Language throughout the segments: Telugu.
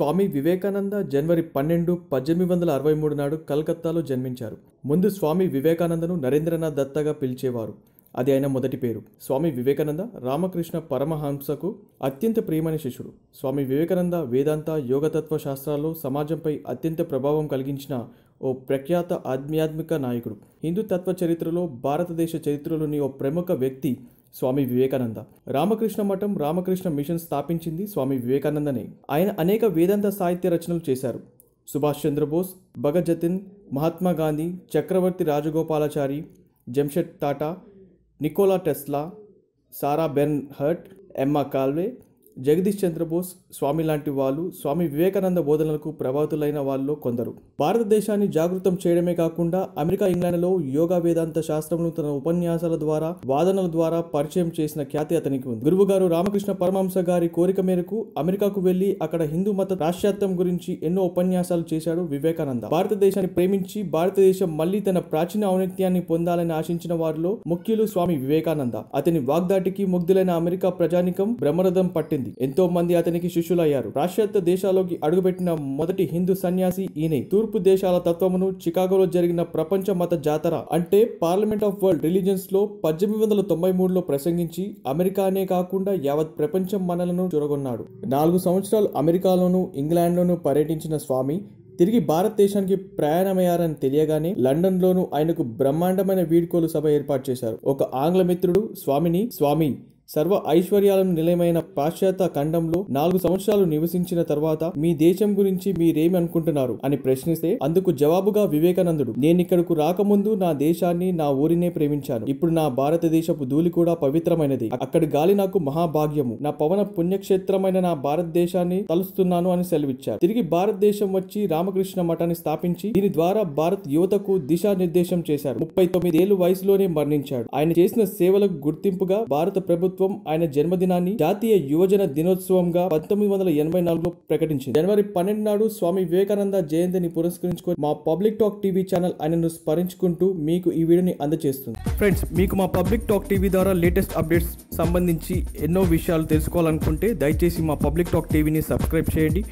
స్వామి వివేకానంద జనవరి పన్నెండు పద్దెనిమిది వందల అరవై మూడు నాడు కలకత్తాలో జన్మించారు. ముందు స్వామి వివేకానందను నరేంద్రనాథ్ దత్తగా పిలిచేవారు. అది ఆయన మొదటి పేరు. స్వామి వివేకానంద రామకృష్ణ పరమహంసకు అత్యంత ప్రియమైన శిష్యుడు. స్వామి వివేకానంద వేదాంత యోగతత్వ శాస్త్రాల్లో సమాజంపై అత్యంత ప్రభావం కలిగించిన ఓ ప్రఖ్యాత ఆధ్యాత్మిక నాయకుడు. హిందూ తత్వ చరిత్రలో భారతదేశ చరిత్రలోని ఓ ప్రముఖ వ్యక్తి స్వామి వివేకానంద. రామకృష్ణ మఠం రామకృష్ణ మిషన్ స్థాపించింది స్వామి వివేకానందనే. ఆయన అనేక వేదాంత సాహిత్య రచనలు చేశారు. Subhash Chandrabose Bhagat Jatin Mahatma Gandhi Chakravarthi Rajagopalachari Jamshed Tata Nikola Tesla Sarah Bernhardt Emma Calve Jagadish Chandrabose Swami లాంటి వాళ్ళు స్వామి వివేకానంద బోధనలకు ప్రభావితులైన వాళ్ళలో కొందరు. భారతదేశాన్ని జాగృతం చేయడమే కాకుండా అమెరికా ఇంగ్లాండ్లో యోగా వేదాంత శాస్త్రంను తన ఉపన్యాసాల ద్వారా వాదనల ద్వారా పరిచయం చేసిన ఖ్యాతి అతనికి ఉంది. గురువుగారు రామకృష్ణ పరమహంస గారి కోరిక మేరకు అమెరికాకు వెళ్ళి అక్కడ హిందూ మత పాశ్చాత్యం గురించి ఎన్నో ఉపన్యాసాలు చేశాడు వివేకానంద. భారతదేశాన్ని ప్రేమించి భారతదేశం మళ్ళీ తన ప్రాచీన ఔన్నత్యాన్ని పొందాలని ఆశించిన వారిలో ముఖ్యులు స్వామి వివేకానంద. అతని వాగ్దాటికి ముగ్ధులైన అమెరికా ప్రజానికం బ్రహ్మరథం పట్టింది. ఎంతో మంది అతనికి శిష్యులయ్యారు. పాశ్చాత్య దేశాల్లోకి అడుగుపెట్టిన మొదటి హిందూ సన్యాసి ఈయనే. తూర్పు దేశాల తత్వమును చికాగోలో జరిగిన ప్రపంచ మత జాతర అంటే పార్లమెంట్ ఆఫ్ వరల్డ్ రిలీజియన్స్లో పద్దెనిమిది వందల తొంభై మూడులో ప్రసంగించి అమెరికానే కాకుండా యావత్ ప్రపంచం మనలను చూరగొన్నాడు. నాలుగు సంవత్సరాలు అమెరికాలోను ఇంగ్లాండ్లోనూ పర్యటించిన స్వామి తిరిగి భారతదేశానికి ప్రయాణమయ్యారని తెలియగానే లండన్లోనూ ఆయనకు బ్రహ్మాండమైన వీడ్కోలు సభ ఏర్పాటు చేశారు. ఒక ఆంగ్ల మిత్రుడు స్వామిని స్వామి సర్వ ఐశ్వర్యాలను నిలయమైన పాశ్చాత్య ఖండంలో నాలుగు సంవత్సరాలు నివసించిన తర్వాత మీ దేశం గురించి మీరేమి అనుకుంటున్నారు అని ప్రశ్నిస్తే అందుకు జవాబుగా వివేకానందుడు నేను ఇక్కడకు రాకముందు నా దేశాన్ని నా ఊరినే ప్రేమించాను. ఇప్పుడు నా భారతదేశపు ధూళి కూడా పవిత్రమైనది. అక్కడి గాలి నాకు మహాభాగ్యము. నా పవన పుణ్యక్షేత్రమైన నా భారతదేశాన్ని తలుస్తున్నాను అని సెలవిచ్చారు. తిరిగి భారతదేశం వచ్చి రామకృష్ణ మఠాన్ని స్థాపించి దీని ద్వారా భారత్ యువతకు దిశానిర్దేశం చేశారు. ముప్పై తొమ్మిది ఏళ్ళు వయసులోనే మరణించాడు. ఆయన చేసిన సేవలకు గుర్తింపుగా భారత ప్రభుత్వం ప్రభుత్వం ఆయన జన్మదినాన్ని జాతీయ యువజన దినోత్సవంగా పంతొమ్మిది వందల ఎనభై నాలుగులో ప్రకటించింది. జనవరి పన్నెండు నాడు స్వామి వివేకానంద జయంతిని పురస్కరించుకొని మా పబ్లిక్ టాక్ టీవీ ఛానల్ ఆయనను స్మరించుకుంటూ మీకు ఈ వీడియోని అందజేస్తుంది ఫ్రెండ్స్ మీకు మా పబ్లిక్ టాక్ టీవీ ద్వారా లేటెస్ట్ అప్డేట్స్ సంబంధించి ఎన్నో విషయాలు తెలుసుకోవాలనుకుంటే దయచేసి మా పబ్లిక్ టాక్ టీవీని సబ్స్క్రైబ్ చేయండి.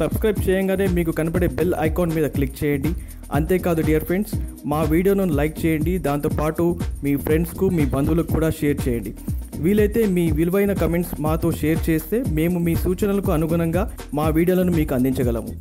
సబ్స్క్రైబ్ చేయగానే మీకు కనపడే బెల్ ఐకాన్ మీద క్లిక్ చేయండి. అంతేకాదు డియర్ ఫ్రెండ్స్ మా వీడియోను లైక్ చేయండి. దాంతోపాటు మీ ఫ్రెండ్స్కు మీ బంధువులకు కూడా షేర్ చేయండి. వీలైతే మీ విలువైన కమెంట్స్ మాతో షేర్ చేస్తే మేము మీ సూచనలకు అనుగుణంగా మా వీడియోలను మీకు అందించగలము.